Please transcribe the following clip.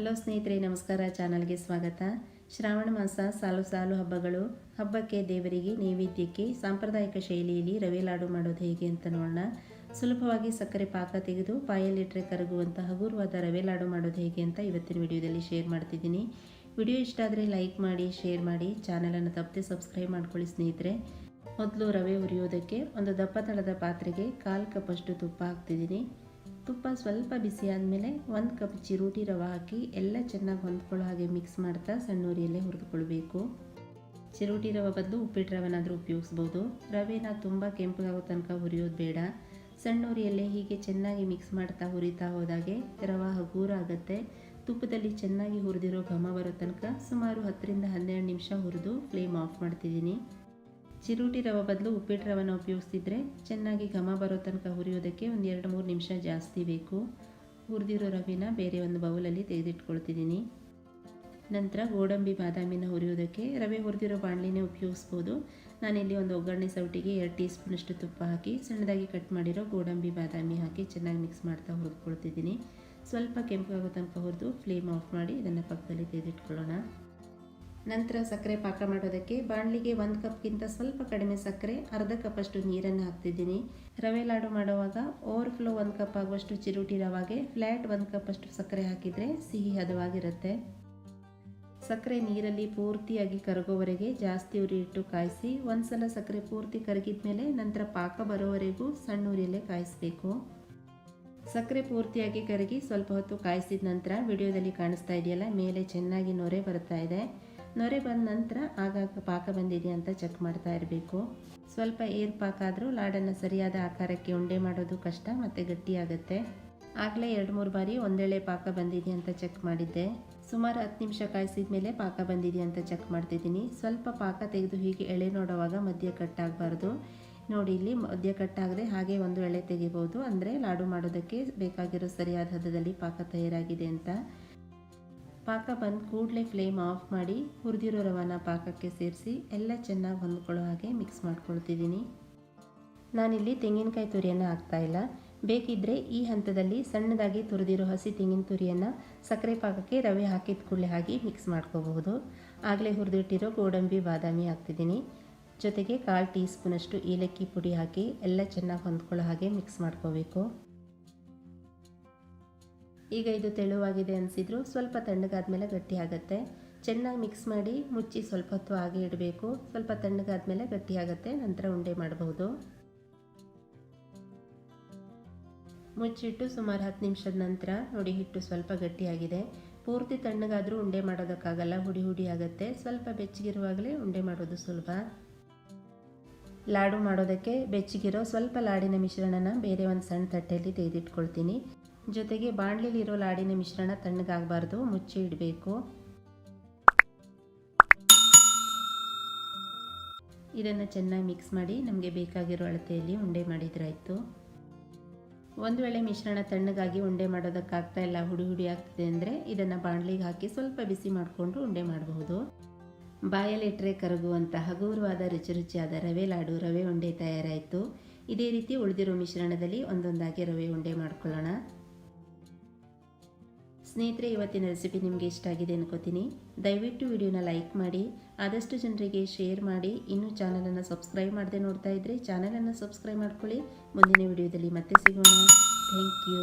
Hello ಸ್ನೇಹಿತರೆ, ನಮಸ್ಕಾರ. ಚಾನಲ್ಗೆ ಸ್ವಾಗತ. ಶ್ರಾವಣ ಮಾಸ, ಸಾಲು ಸಾಲು ಹಬ್ಬಗಳು. ಹಬ್ಬಕ್ಕೆ ದೇವರಿಗೆ ನೈವೇದ್ಯಕ್ಕೆ ಸಾಂಪ್ರದಾಯಿಕ ಶೈಲಿಯಲ್ಲಿ ರವೆ ಲಾಡು ಮಾಡೋದು ಹೇಗೆ ಅಂತ ನೋಡೋಣ. ಸುಲಭವಾಗಿ ಸಕ್ಕರೆ ಪಾಕ ತೆಗೆದು ಬಾಯಲ್ಲಿಟ್ಟರೆ ಕರಗುವಂಥ ಹಗುರವಾದ ರವೆ ಲಾಡು ಮಾಡೋದು ಹೇಗೆ ಅಂತ ಇವತ್ತಿನ ವಿಡಿಯೋದಲ್ಲಿ ಶೇರ್ ಮಾಡ್ತಿದ್ದೀನಿ. ವಿಡಿಯೋ ಇಷ್ಟ ಆದರೆ ಲೈಕ್ ಮಾಡಿ, ಶೇರ್ ಮಾಡಿ. ಚಾನಲನ್ನು ತಪ್ಪದೆ ಸಬ್ಸ್ಕ್ರೈಬ್ ಮಾಡ್ಕೊಳ್ಳಿ ಸ್ನೇಹಿತರೆ. ಮೊದಲು ರವೆ ಹುರಿಯೋದಕ್ಕೆ ಒಂದು ದಪ್ಪ ತಳದ ಪಾತ್ರೆಗೆ ಕಾಲು ಕಪ್ಪಷ್ಟು ತುಪ್ಪ ಹಾಕ್ತಿದ್ದೀನಿ. ತುಪ್ಪ ಸ್ವಲ್ಪ ಬಿಸಿ ಆದಮೇಲೆ ಒಂದು ಕಪ್ ಚಿರೋಟಿ ರವೆ ಹಾಕಿ ಎಲ್ಲ ಚೆನ್ನಾಗಿ ಹೊಂದ್ಕೊಳ್ಳೋ ಹಾಗೆ ಮಿಕ್ಸ್ ಮಾಡ್ತಾ ಸಣ್ಣ ಉರಿಯಲ್ಲೇ ಹುರಿದುಕೊಳ್ಬೇಕು. ಚಿರೋಟಿ ರವೆ ಬದಲು ಉಪ್ಪಿಟ್ಟು ರವೆನಾದರೂ ಉಪಯೋಗಿಸ್ಬೋದು. ರವೆನ ತುಂಬ ಕೆಂಪಗಾಗೋ ತನಕ ಹುರಿಯೋದು ಬೇಡ. ಸಣ್ಣ ಉರಿಯಲ್ಲೇ ಹೀಗೆ ಚೆನ್ನಾಗಿ ಮಿಕ್ಸ್ ಮಾಡ್ತಾ ಹುರಿತಾ ಹೋದಾಗೆ ರವೆ ಹಗೂರ ಆಗುತ್ತೆ. ತುಪ್ಪದಲ್ಲಿ ಚೆನ್ನಾಗಿ ಹುರಿದಿರೋ ಘಮ ಬರೋ ತನಕ ಸುಮಾರು ಹತ್ತರಿಂದ ಹನ್ನೆರಡು ನಿಮಿಷ ಹುರಿದು ಫ್ಲೇಮ್ ಆಫ್ ಮಾಡ್ತಿದ್ದೀನಿ. ಚಿರೋಟಿ ರವೆ ಬದಲು ಉಪ್ಪಿಟ್ಟು ರವನ ಉಪಯೋಗಿಸ್ತಿದ್ರೆ ಚೆನ್ನಾಗಿ ಘಮ ಬರೋ ತನಕ ಹುರಿಯೋದಕ್ಕೆ ಒಂದು ಎರಡು ಮೂರು ನಿಮಿಷ ಜಾಸ್ತಿ ಬೇಕು. ಹುರಿದಿರೋ ರವೆನ ಬೇರೆ ಒಂದು ಬೌಲಲ್ಲಿ ತೆಗೆದಿಟ್ಕೊಳ್ತಿದ್ದೀನಿ. ನಂತರ ಗೋಡಂಬಿ ಬಾದಾಮಿನ ಹುರಿಯೋದಕ್ಕೆ ರವೆ ಹುರಿದಿರೋ ಬಾಣಲಿನೇ ಉಪಯೋಗಿಸ್ಬೋದು. ನಾನಿಲ್ಲಿ ಒಂದು ಒಗ್ಗರಣೆ ಸೌಟಿಗೆ ಎರಡು ಟೀ ಸ್ಪೂನಷ್ಟು ತುಪ್ಪ ಹಾಕಿ ಸಣ್ಣದಾಗಿ ಕಟ್ ಮಾಡಿರೋ ಗೋಡಂಬಿ ಬಾದಾಮಿ ಹಾಕಿ ಚೆನ್ನಾಗಿ ಮಿಕ್ಸ್ ಮಾಡ್ತಾ ಹುರಿದ್ಕೊಳ್ತಿದ್ದೀನಿ. ಸ್ವಲ್ಪ ಕೆಂಪಾಗೋ ತನಕ ಹುರಿದು ಫ್ಲೇಮ್ ಆಫ್ ಮಾಡಿ ಇದನ್ನು ಪಕ್ಕದಲ್ಲಿ ತೆಗೆದಿಟ್ಕೊಳ್ಳೋಣ. ನಂತರ ಸಕ್ಕರೆ ಪಾಕ ಮಾಡೋದಕ್ಕೆ ಬಾಣಲಿಗೆ ಒಂದು ಕಪ್ಗಿಂತ ಸ್ವಲ್ಪ ಕಡಿಮೆ ಸಕ್ಕರೆ, ಅರ್ಧ ಕಪ್ಪಷ್ಟು ನೀರನ್ನು ಹಾಕ್ತಿದ್ದೀನಿ. ರವೆ ಲಾಡು ಮಾಡುವಾಗ ಓವರ್ಫ್ಲೋ ಒಂದು ಕಪ್ ಆಗುವಷ್ಟು ಚಿರುಟಿ ರವಾಗೆ ಫ್ಲ್ಯಾಟ್ ಒಂದು ಕಪ್ಪಷ್ಟು ಸಕ್ಕರೆ ಹಾಕಿದರೆ ಸಿಹಿ ಹದವಾಗಿರುತ್ತೆ. ಸಕ್ಕರೆ ನೀರಲ್ಲಿ ಪೂರ್ತಿಯಾಗಿ ಕರಗೋವರೆಗೆ ಜಾಸ್ತಿ ಉರಿ ಇಟ್ಟು ಕಾಯಿಸಿ ಒಂದ್ಸಲ ಸಕ್ಕರೆ ಪೂರ್ತಿ ಕರಗಿದ ಮೇಲೆ ನಂತರ ಪಾಕ ಬರೋವರೆಗೂ ಸಣ್ಣ ಉರಿಯಲ್ಲೇ ಕಾಯಿಸಬೇಕು. ಸಕ್ಕರೆ ಪೂರ್ತಿಯಾಗಿ ಕರಗಿ ಸ್ವಲ್ಪ ಹೊತ್ತು ಕಾಯಿಸಿದ ನಂತರ ವಿಡಿಯೋದಲ್ಲಿ ಕಾಣಿಸ್ತಾ ಇದೆಯಲ್ಲ, ಮೇಲೆ ಚೆನ್ನಾಗಿ ನೊರೆ ಬರ್ತಾ ಇದೆ. ನೊರೆ ಬಂದ ನಂತರ ಆಗಾಗ ಪಾಕ ಬಂದಿದೆಯಾ ಅಂತ ಚೆಕ್ ಮಾಡ್ತಾ ಇರಬೇಕು. ಸ್ವಲ್ಪ ಏರ್ ಪಾಕ ಆದರೂ ಲಾಡನ್ನು ಸರಿಯಾದ ಆಕಾರಕ್ಕೆ ಉಂಡೆ ಮಾಡೋದು ಕಷ್ಟ ಮತ್ತು ಗಟ್ಟಿಯಾಗುತ್ತೆ ಆಗಲೇ ಎರಡು ಮೂರು ಬಾರಿ ಒಂದೆಳೆ ಪಾಕ ಬಂದಿದೆಯಾ ಅಂತ ಚೆಕ್ ಮಾಡಿದ್ದೆ. ಸುಮಾರು ಹತ್ತು ನಿಮಿಷ ಕಾಯಿಸಿದ ಮೇಲೆ ಪಾಕ ಬಂದಿದೆಯಾ ಅಂತ ಚೆಕ್ ಮಾಡ್ತಿದ್ದೀನಿ. ಸ್ವಲ್ಪ ಪಾಕ ತೆಗೆದು ಹೀಗೆ ಎಳೆ ನೋಡುವಾಗ ಮಧ್ಯ ಕಟ್ಟಾಗಬಾರ್ದು ನೋಡಿ, ಇಲ್ಲಿ ಮಧ್ಯ ಕಟ್ಟಾಗದೆ ಹಾಗೆ ಒಂದು ಎಳೆ ತೆಗಿಬೋದು. ಅಂದರೆ ಲಾಡು ಮಾಡೋದಕ್ಕೆ ಬೇಕಾಗಿರೋ ಸರಿಯಾದ ಹದದಲ್ಲಿ ಪಾಕ ತಯಾರಾಗಿದೆ ಅಂತ. ಪಾಕ ಬಂದು ಕೂಡಲೇ ಫ್ಲೇಮ್ ಆಫ್ ಮಾಡಿ ಹುರಿದಿರೋ ರವಾನ ಪಾಕಕ್ಕೆ ಸೇರಿಸಿ ಎಲ್ಲ ಚೆನ್ನಾಗಿ ಹೊಂದ್ಕೊಳ್ಳೋ ಹಾಗೆ ಮಿಕ್ಸ್ ಮಾಡ್ಕೊಳ್ತಿದ್ದೀನಿ. ನಾನಿಲ್ಲಿ ತೆಂಗಿನಕಾಯಿ ತುರಿಯನ್ನು ಹಾಕ್ತಾಯಿಲ್ಲ ಬೇಕಿದ್ದರೆ ಈ ಹಂತದಲ್ಲಿ ಸಣ್ಣದಾಗಿ ತುರಿದಿರೋ ಹಸಿ ತೆಂಗಿನ ತುರಿಯನ್ನು ಸಕ್ಕರೆ ಪಾಕಕ್ಕೆ ರವೆ ಹಾಕಿದ ಕೂಡಲೇ ಹಾಕಿ ಮಿಕ್ಸ್ ಮಾಡ್ಕೋಬಹುದು. ಆಗಲೇ ಹುರಿದಿಟ್ಟಿರೋ ಗೋಡಂಬಿ, ಬಾದಾಮಿ ಹಾಕ್ತಿದ್ದೀನಿ. ಜೊತೆಗೆ ಕಾಲು ಟೀ ಸ್ಪೂನಷ್ಟು ಏಲಕ್ಕಿ ಪುಡಿ ಹಾಕಿ ಎಲ್ಲ ಚೆನ್ನಾಗಿ ಹೊಂದ್ಕೊಳ್ಳೋ ಹಾಗೆ ಮಿಕ್ಸ್ ಮಾಡ್ಕೋಬೇಕು. ಈಗ ಇದು ತೆಳುವಾಗಿದೆ ಅನಿಸಿದ್ರು, ಸ್ವಲ್ಪ ತಣ್ಣಗಾದ್ಮೇಲೆ ಗಟ್ಟಿ ಆಗುತ್ತೆ ಚೆನ್ನಾಗಿ ಮಿಕ್ಸ್ ಮಾಡಿ ಮುಚ್ಚಿ ಸ್ವಲ್ಪ ಹೊತ್ತು ಹಾಗೆ ಇಡಬೇಕು. ಸ್ವಲ್ಪ ತಣ್ಣಗಾದ್ಮೇಲೆ ಗಟ್ಟಿ ಆಗುತ್ತೆ ನಂತರ ಉಂಡೆ ಮಾಡಬಹುದು ಮುಚ್ಚಿಟ್ಟು ಸುಮಾರು ಹತ್ತು ನಿಮಿಷದ ನಂತರ ನೋಡಿ ಹಿಟ್ಟು ಸ್ವಲ್ಪ ಗಟ್ಟಿಯಾಗಿದೆ. ಪೂರ್ತಿ ತಣ್ಣಗಾದರೂ ಉಂಡೆ ಮಾಡೋದಕ್ಕಾಗಲ್ಲ, ಹುಡಿ ಹುಡಿ ಆಗುತ್ತೆ. ಸ್ವಲ್ಪ ಬೆಚ್ಚಗಿರುವಾಗಲೇ ಉಂಡೆ ಮಾಡೋದು ಸುಲಭ. ಲಾಡು ಮಾಡೋದಕ್ಕೆ ಬೆಚ್ಚಗಿರೋ ಸ್ವಲ್ಪ ಲಾಡಿನ ಮಿಶ್ರಣನ ಬೇರೆ ಒಂದು ಸಣ್ಣ ತಟ್ಟೆಯಲ್ಲಿ ತೆಗೆದಿಟ್ಕೊಳ್ತೀನಿ. ಜೊತೆಗೆ ಬಾಣಲಿಲಿರೋ ಲಾಡಿನ ಮಿಶ್ರಣ ತಣ್ಣಗಾಗಬಾರ್ದು, ಮುಚ್ಚಿ ಇಡಬೇಕು. ಇದನ್ನು ಚೆನ್ನಾಗಿ ಮಿಕ್ಸ್ ಮಾಡಿ ನಮಗೆ ಬೇಕಾಗಿರೋ ಅಳತೆಯಲ್ಲಿ ಉಂಡೆ ಮಾಡಿದ್ರಾಯಿತು. ಒಂದು ವೇಳೆ ಮಿಶ್ರಣ ತಣ್ಣಗಾಗಿ ಉಂಡೆ ಮಾಡೋದಕ್ಕಾಗ್ತಾ ಇಲ್ಲ, ಹುಡಿ ಹುಡಿ ಆಗ್ತಿದೆ ಅಂದರೆ ಇದನ್ನು ಬಾಣಲಿಗೆ ಹಾಕಿ ಸ್ವಲ್ಪ ಬಿಸಿ ಮಾಡಿಕೊಂಡು ಉಂಡೆ ಮಾಡಬಹುದು. ಬಾಯಲ್ಲಿಟ್ಟರೆ ಕರಗುವಂತಹ ಹಗುರವಾದ ರುಚಿ ರುಚಿಯಾದ ರವೆ, ಲಾಡು ರವೆ ಉಂಡೆ ತಯಾರಾಯಿತು. ಇದೇ ರೀತಿ ಉಳಿದಿರೋ ಮಿಶ್ರಣದಲ್ಲಿ ಒಂದೊಂದಾಗಿ ರವೆ ಉಂಡೆ ಮಾಡ್ಕೊಳ್ಳೋಣ. ಸ್ನೇಹಿತರೆ, ಇವತ್ತಿನ ರೆಸಿಪಿ ನಿಮಗೆ ಇಷ್ಟ ಆಗಿದೆ ಅನ್ಕೋತೀನಿ. ದಯವಿಟ್ಟು ವಿಡಿಯೋನ ಲೈಕ್ ಮಾಡಿ, ಆದಷ್ಟು ಜನರಿಗೆ ಶೇರ್ ಮಾಡಿ. ಇನ್ನೂ ಚಾನಲನ್ನು ಸಬ್ಸ್ಕ್ರೈಬ್ ಮಾಡದೆ ನೋಡ್ತಾ ಇದ್ದರೆ ಚಾನಲನ್ನು ಸಬ್ಸ್ಕ್ರೈಬ್ ಮಾಡ್ಕೊಳ್ಳಿ. ಮುಂದಿನ ವಿಡಿಯೋದಲ್ಲಿ ಮತ್ತೆ ಸಿಗೋಣ. Thank you